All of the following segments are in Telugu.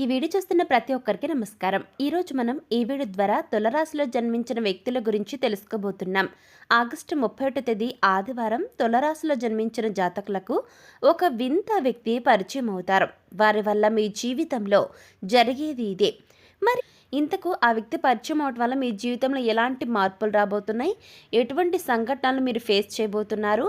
ఈ వీడియో చూస్తున్న ప్రతి ఒక్కరికి నమస్కారం. ఈరోజు మనం ఈ వీడియో ద్వారా తులరాశిలో జన్మించిన వ్యక్తుల గురించి తెలుసుకోబోతున్నాం. ఆగస్టు ముప్పై ఒకటో తేదీ ఆదివారం తులరాశిలో జన్మించిన జాతకులకు ఒక వింత వ్యక్తి పరిచయం అవుతారు. వారి వల్ల మీ జీవితంలో జరిగేది ఇదే. మరి ఇంతకు ఆ వ్యక్తి పరిచయం అవటం వల్ల మీ జీవితంలో ఎలాంటి మార్పులు రాబోతున్నాయి? ఎటువంటి సంఘటనలు మీరు ఫేస్ చేయబోతున్నారు?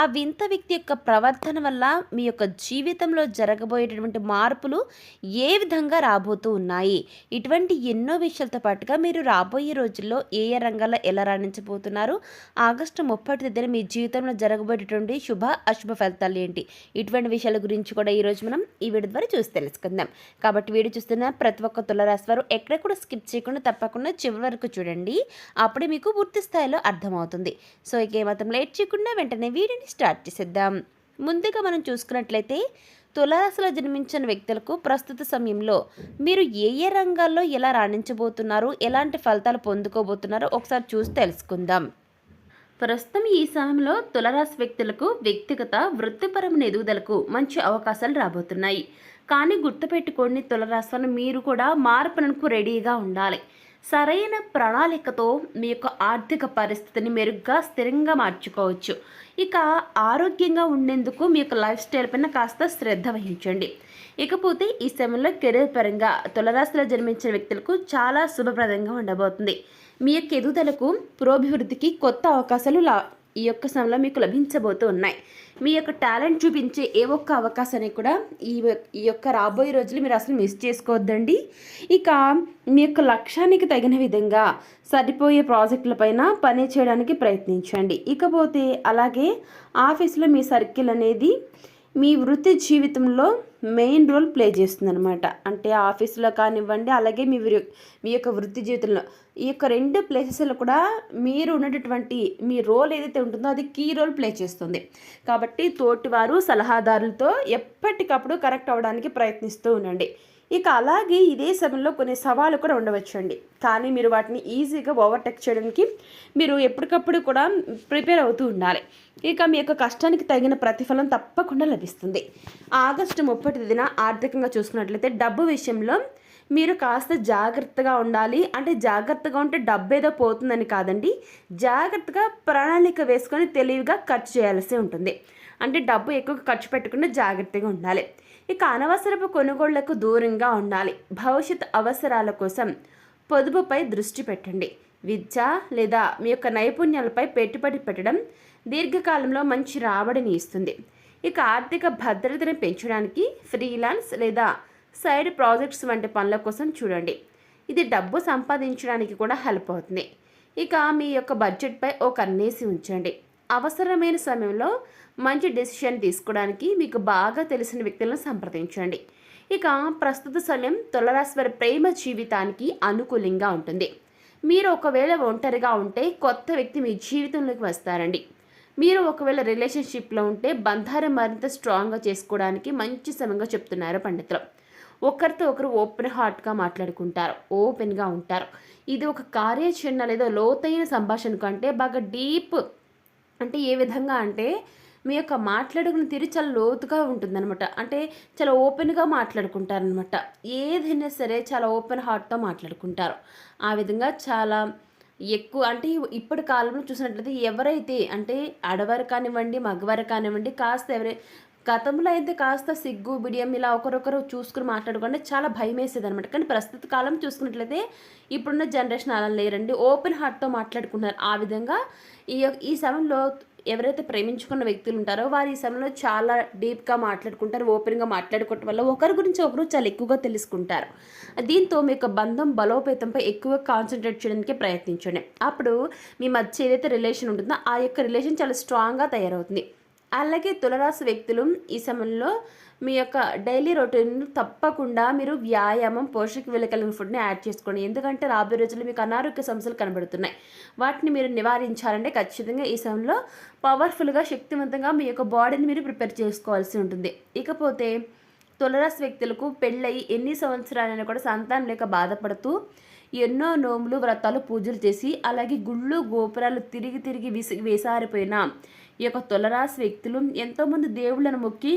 ఆ వింత వ్యక్తి యొక్క ప్రవర్తన వల్ల మీ యొక్క జీవితంలో జరగబోయేటటువంటి మార్పులు ఏ విధంగా రాబోతూ ఉన్నాయి? ఇటువంటి ఎన్నో విషయాలతో పాటుగా మీరు రాబోయే రోజుల్లో ఏ ఏ రంగాల్లో ఎలా రాణించబోతున్నారు? ఆగస్టు ముప్పటి తేదీన మీ జీవితంలో జరగబోయేటటువంటి శుభ అశుభ ఫలితాలు ఏంటి? ఇటువంటి విషయాల గురించి కూడా ఈరోజు మనం ఈ వీడియో ద్వారా చూసి తెలుసుకుందాం. కాబట్టి వీడియో చూస్తున్న ప్రతి ఒక్క తులరాశి వారు ఎక్కడ కూడా స్కిప్ చేయకుండా తప్పకుండా చివరి వరకు చూడండి. అప్పుడే మీకు పూర్తి స్థాయిలో అర్థమవుతుంది. సో ఇక ఏమాత్రం లేట్ చేయకుండా వెంటనే వీడియోని స్టార్ట్ చేసేద్దాం. ముందుగా మనం చూసుకున్నట్లయితే తులారాశిలో జన్మించిన వ్యక్తులకు ప్రస్తుత సమయంలో మీరు ఏ ఏ రంగాల్లో ఎలా రాణించబోతున్నారు ఎలాంటి ఫలితాలు పొందుకోబోతున్నారో ఒకసారి చూసి తెలుసుకుందాం. ప్రస్తుతం ఈ సమయంలో తులరాశి వ్యక్తులకు వ్యక్తిగత వృత్తిపరమైన ఎదుగుదలకు మంచి అవకాశాలు రాబోతున్నాయి. కానీ గుర్తుపెట్టుకోండి తులరాశిలో మీరు కూడా మార్పునకు రెడీగా ఉండాలి. సరైన ప్రణాళికతో మీ యొక్క ఆర్థిక పరిస్థితిని మెరుగ్గా స్థిరంగా మార్చుకోవచ్చు. ఇక ఆరోగ్యంగా ఉండేందుకు మీ యొక్క లైఫ్ స్టైల్ పైన కాస్త శ్రద్ధ వహించండి. ఇకపోతే ఈ సమయంలో కెరీర్ పరంగా తులరాశిలో జన్మించిన వ్యక్తులకు చాలా శుభప్రదంగా ఉండబోతుంది. మీ యొక్క ఎదుగుదలకు పురోభివృద్ధికి కొత్త అవకాశాలు లా ఈ యొక్క సమయంలో మీకు లభించబోతూ ఉన్నాయి. మీ యొక్క టాలెంట్ చూపించే ఏ ఒక్క అవకాశాన్ని కూడా ఈ ఈ యొక్క రాబోయే రోజులు మీరు అసలు మిస్ చేసుకోవద్దండి. ఇక మీ యొక్క లక్ష్యానికి తగిన విధంగా సరిపోయే ప్రాజెక్టులపైన పని చేయడానికి ప్రయత్నించండి. ఇకపోతే అలాగే ఆఫీస్లో మీ సర్కిల్ అనేది మీ వృత్తి జీవితంలో మెయిన్ రోల్ ప్లే చేస్తుందన్నమాట. అంటే ఆఫీసులో కానివ్వండి అలాగే మీ వృ- మీ యొక్క వృత్తి జీవితంలో. ఈ యొక్క రెండు ప్లేసెస్లో కూడా మీరు ఉన్నటువంటి మీ రోల్ ఏదైతే ఉంటుందో అది కీ రోల్ ప్లే చేస్తుంది. కాబట్టి తోటివారు సలహాదారులతో ఎప్పటికప్పుడు కరెక్ట్ అవ్వడానికి ప్రయత్నిస్తూ ఉండండి. ఇక అలాగే ఇదే సమయంలో కొన్ని సవాళ్ళు కూడా ఉండవచ్చండి. కానీ మీరు వాటిని ఈజీగా ఓవర్టేక్ చేయడానికి మీరు ఎప్పటికప్పుడు కూడా ప్రిపేర్ అవుతూ ఉండాలి. ఇక మీ యొక్క కష్టానికి తగిన ప్రతిఫలం తప్పకుండా లభిస్తుంది. ఆగస్టు ముప్పటి దిన ఆర్థికంగా చూసుకున్నట్లయితే డబ్బు విషయంలో మీరు కాస్త జాగ్రత్తగా ఉండాలి. అంటే జాగ్రత్తగా ఉంటే డబ్బు ఏదో పోతుందని కాదండి. జాగ్రత్తగా ప్రణాళిక వేసుకొని తెలివిగా ఖర్చు చేయాల్సి ఉంటుంది. అంటే డబ్బు ఎక్కువ ఖర్చు పెట్టకుండా జాగ్రత్తగా ఉండాలి. ఇక అనవసరపు కొనుగోళ్ళకు దూరంగా ఉండాలి. భవిష్యత్ అవసరాల కోసం పొదుపుపై దృష్టి పెట్టండి. విద్య లేదా మీ యొక్క నైపుణ్యాలపై పెట్టుబడి పెట్టడం దీర్ఘకాలంలో మంచి రాబడిని ఇస్తుంది. ఇక ఆర్థిక భద్రతను పెంచడానికి ఫ్రీలాన్స్ లేదా సైడ్ ప్రాజెక్ట్స్ వంటి పనుల కోసం చూడండి. ఇది డబ్బు సంపాదించడానికి కూడా హెల్ప్ అవుతుంది. ఇక మీ యొక్క బడ్జెట్పై ఓ కన్నేసి ఉంచండి. అవసరమైన సమయంలో మంచి డెసిషన్ తీసుకోవడానికి మీకు బాగా తెలిసిన వ్యక్తులను సంప్రదించండి. ఇక ప్రస్తుత సమయం తులరాశి వారి ప్రేమ జీవితానికి అనుకూలంగా ఉంటుంది. మీరు ఒకవేళ ఒంటరిగా ఉంటే కొత్త వ్యక్తి మీ జీవితంలోకి వస్తారండి. మీరు ఒకవేళ రిలేషన్షిప్లో ఉంటే బంధారం మరింత స్ట్రాంగ్గా చేసుకోవడానికి మంచి సమయంగా చెప్తున్నారు పండితులు. ఒకరితో ఒకరు ఓపెన్ హార్ట్గా మాట్లాడుకుంటారు ఓపెన్గా ఉంటారు. ఇది ఒక కార్యాచరణ లేదా లోతైన సంభాషణ కంటే బాగా డీప్ అంటే ఏ విధంగా అంటే మీ యొక్క మాట్లాడుకున్న తీరు చాలా లోతుగా ఉంటుందన్నమాట. అంటే చాలా ఓపెన్గా మాట్లాడుకుంటారనమాట ఏదైనా సరే చాలా ఓపెన్ హార్ట్తో మాట్లాడుకుంటారు. ఆ విధంగా చాలా ఎక్కువ అంటే ఇప్పటి కాలంలో చూసినట్లయితే ఎవరైతే అంటే ఆడవారు కానివ్వండి మగవారు కానివ్వండి కాస్త ఎవరై గతంలో అయితే కాస్త సిగ్గు బిడియం ఇలా ఒకరొకరు చూసుకుని మాట్లాడుకుంటే చాలా భయం వేసేది అనమాట కానీ ప్రస్తుత కాలం చూసుకున్నట్లయితే ఇప్పుడున్న జనరేషన్ అలా లేరండి. ఓపెన్ హార్ట్తో మాట్లాడుకుంటున్నారు. ఆ విధంగా ఈ యొక్క- ఈ సమయంలో ఎవరైతే ప్రేమించుకున్న వ్యక్తులు ఉంటారో వారి ఈ సమయంలో చాలా డీప్గా మాట్లాడుకుంటారు ఓపెన్గా మాట్లాడుకోవటం వల్ల ఒకరి గురించి ఒకరు చాలా ఎక్కువగా తెలుసుకుంటారు. దీంతో మీ యొక్క బంధం బలోపేతంపై ఎక్కువ కాన్సన్ట్రేట్ చేయడానికి ప్రయత్నించండి. అప్పుడు మీ మధ్య ఏదైతే రిలేషన్ ఉంటుందో ఆ యొక్క రిలేషన్ చాలా స్ట్రాంగ్గా తయారవుతుంది. అలాగే తులరాశి వ్యక్తులు ఈ సమయంలో మీ యొక్క డైలీ రొటీన్ తప్పకుండా మీరు వ్యాయామం పోషక విలుకలిగిన ఫుడ్ని యాడ్ చేసుకోండి. ఎందుకంటే రాబోయే రోజుల్లో మీకు అనారోగ్య సమస్యలు కనబడుతున్నాయి. వాటిని మీరు నివారించాలంటే ఖచ్చితంగా ఈ సమయంలో పవర్ఫుల్గా శక్తివంతంగా మీ యొక్క బాడీని మీరు ప్రిపేర్ చేసుకోవాల్సి ఉంటుంది. ఇకపోతే తులరాశి వ్యక్తులకు పెళ్ళయి ఎన్ని సంవత్సరాలైనా కూడా సంతానం లేక బాధపడుతూ ఎన్నో నోములు వ్రతాలు పూజలు చేసి అలాగే గుళ్ళు గోపురాలు తిరిగి తిరిగి విసి వేసారిపోయిన ఈ యొక్క తులరాశి వ్యక్తులు ఎంతోమంది దేవుళ్ళను మొక్కి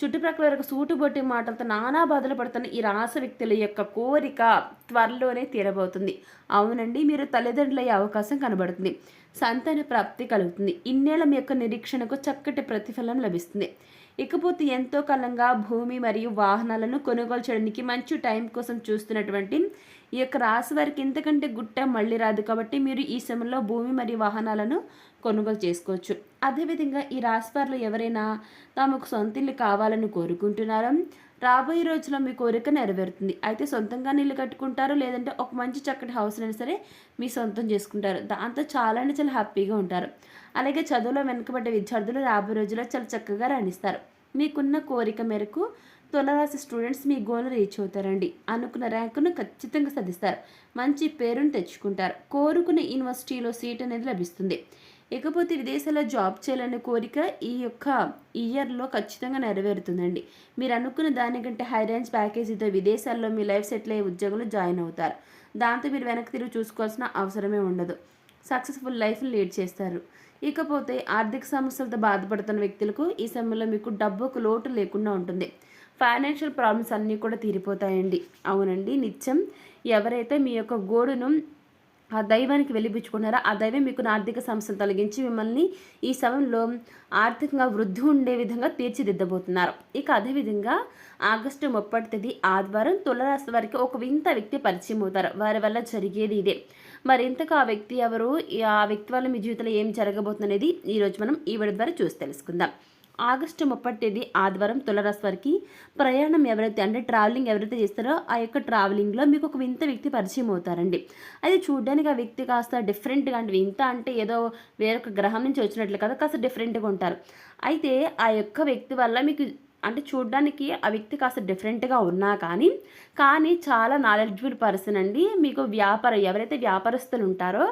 చుట్టుప్రక్కల వరకు సూటుబొట్టి మాటలతో నానా బాధలు పడుతున్న ఈ రాశి వ్యక్తుల యొక్క కోరిక త్వరలోనే తీరబోతుంది. అవునండి మీరు తల్లిదండ్రులయ్యే అవకాశం కనబడుతుంది. సంతాన ప్రాప్తి కలుగుతుంది. ఇన్నేళ్ళ మీ యొక్క నిరీక్షణకు చక్కటి ప్రతిఫలం లభిస్తుంది. ఇకపోతే ఎంతో కాలంగా భూమి మరియు వాహనాలను కొనుగోలు చేయడానికి మంచి టైం కోసం చూస్తున్నటువంటి ఈ యొక్క రాశి వారికి ఇంతకంటే గుట్ట మళ్ళీ రాదు కాబట్టి మీరు ఈ సమయంలో భూమి మరియు వాహనాలను కొనుగోలు చేసుకోవచ్చు. అదేవిధంగా ఈ రాశి వారిలో ఎవరైనా తమకు సొంత ఇల్లు కావాలని కోరుకుంటున్నారో? రాబోయే రోజుల్లో మీ కోరిక నెరవేరుతుంది. అయితే సొంతంగా నీళ్ళు కట్టుకుంటారు లేదంటే ఒక మంచి చక్కటి హౌస్ అయినా సరే మీ సొంతం చేసుకుంటారు. దాంతో చాలా అంటే చాలా హ్యాపీగా ఉంటారు. అలాగే చదువులో వెనుకబడ్డ విద్యార్థులు రాబోయే రోజుల్లో చాలా చక్కగా రాణిస్తారు. మీకున్న కోరిక మేరకు తులరాశి స్టూడెంట్స్ మీ గోల్ రీచ్ అవుతారండి. అనుకున్న ర్యాంకును ఖచ్చితంగా సాధిస్తారు. మంచి పేరును తెచ్చుకుంటారు. కోరుకున్న యూనివర్సిటీలో సీట్ అనేది లభిస్తుంది. ఇకపోతే విదేశాల్లో జాబ్ చేయాలనే కోరిక ఈ యొక్క ఇయర్లో ఖచ్చితంగా నెరవేరుతుందండి. మీరు అనుకున్న దానికంటే హై రేంజ్ ప్యాకేజీతో విదేశాల్లో మీ లైఫ్ సెటిల్ అయ్యే ఉద్యోగంలో జాయిన్ అవుతారు. దాంతో మీరు వెనక్కి తిరిగి చూసుకోవాల్సిన అవసరమే ఉండదు. సక్సెస్ఫుల్ లైఫ్ని లీడ్ చేస్తారు. ఇకపోతే ఆర్థిక సమస్యలతో బాధపడుతున్న వ్యక్తులకు ఈ సమయంలో మీకు డబ్బుకు లోటు లేకుండా ఉంటుంది. ఫైనాన్షియల్ ప్రాబ్లమ్స్ అన్నీ కూడా తీరిపోతాయండి. అవునండి నిత్యం ఎవరైతే మీ యొక్క గోడును ఆ దైవానికి వెలిపించుకున్నారో ఆ దైవం మీకు ఆర్థిక సమస్యలు తొలగించి మిమ్మల్ని ఈ సమయంలో ఆర్థికంగా వృద్ధి ఉండే విధంగా తీర్చిదిద్దబోతున్నారు. ఇక అదేవిధంగా ఆగస్టు ముప్పటి తేదీ ఆదివారం తులరాశి వారికి ఒక వింత వ్యక్తి పరిచయం అవుతారు. వారి వల్ల జరిగేది ఇదే. మరి ఇంతకు ఆ వ్యక్తి ఎవరు? ఈ- ఆ వ్యక్తి వల్ల మీ జీవితంలో ఏం జరగబోతుంది అనేది ఈరోజు మనం ఈ వీడియో ద్వారా చూసి తెలుసుకుందాం. ఆగస్టు ముప్పటి తేదీ ఆదివారం తులరాశి వారికి ప్రయాణం ఎవరైతే అంటే ట్రావెలింగ్ ఎవరైతే చేస్తారో ఆ యొక్క ట్రావెలింగ్లో మీకు ఒక వింత వ్యక్తి పరిచయం అవుతారండి. అది చూడడానికి ఆ వ్యక్తి కాస్త డిఫరెంట్గా అంటే వింత అంటే ఏదో వేరొక గ్రహం నుంచి వచ్చినట్లు కదా కాస్త డిఫరెంట్గా ఉంటారు. అయితే ఆ యొక్క వ్యక్తి వల్ల మీకు అంటే చూడడానికి ఆ వ్యక్తి కాస్త డిఫరెంట్గా ఉన్నా కానీ కానీ చాలా నాలెడ్జ్బుల్ పర్సన్ అండి. మీకు వ్యాపారం ఎవరైతే వ్యాపారస్తులు ఉంటారో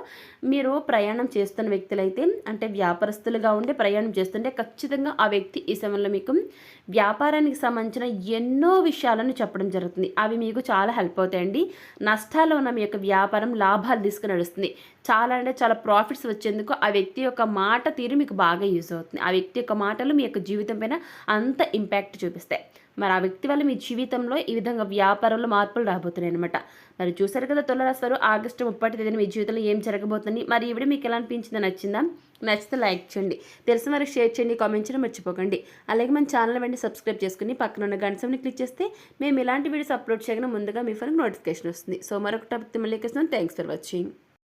మీరు ప్రయాణం చేస్తున్న వ్యక్తులైతే అంటే వ్యాపారస్తులుగా ఉండి ప్రయాణం చేస్తుంటే ఖచ్చితంగా ఆ వ్యక్తి ఈ సమయంలో మీకు వ్యాపారానికి సంబంధించిన ఎన్నో విషయాలను చెప్పడం జరుగుతుంది. అవి మీకు చాలా హెల్ప్ అవుతాయండి. నష్టాల్లో ఉన్న మీ యొక్క వ్యాపారం లాభాలు తీసుకుని నడుస్తుంది. చాలా అంటే చాలా ప్రాఫిట్స్ వచ్చేందుకు ఆ వ్యక్తి యొక్క మాట తీరు మీకు బాగా యూజ్ అవుతుంది. ఆ వ్యక్తి యొక్క మాటలు మీ యొక్క జీవితం పైన అంత ఇంపాక్ట్ చూపిస్తాయి మరి ఆ వ్యక్తి వల్ల మీ జీవితంలో ఈ విధంగా వ్యాపారంలో మార్పులు రాబోతున్నాయి అనమాట మరి చూసారు కదా తులరాశి వారు ఆగస్టు ముప్పటి తేదీన మీ జీవితంలో ఏం జరగబోతుంది మరి ఈ మీకు ఎలా అనిపించిందో నచ్చిందా? నచ్చితే లైక్ చేయండి. తెలిసిన వారికి షేర్ చేయండి కామెంట్ చేయడం మర్చిపోకండి. అలాగే మన ఛానల్ వెంటనే సబ్స్క్రైబ్ చేసుకుని పక్కన ఉన్న గంటసంని క్లిక్ చేస్తే మేము ఇలాంటి వీడియోస్ అప్లోడ్ చేయగానే ముందుగా మీ ఫోన్కి నోటిఫికేషన్ వస్తుంది. సో మరొక టాపిక్ మళ్ళీ థ్యాంక్స్ ఫర్ వాచింగ్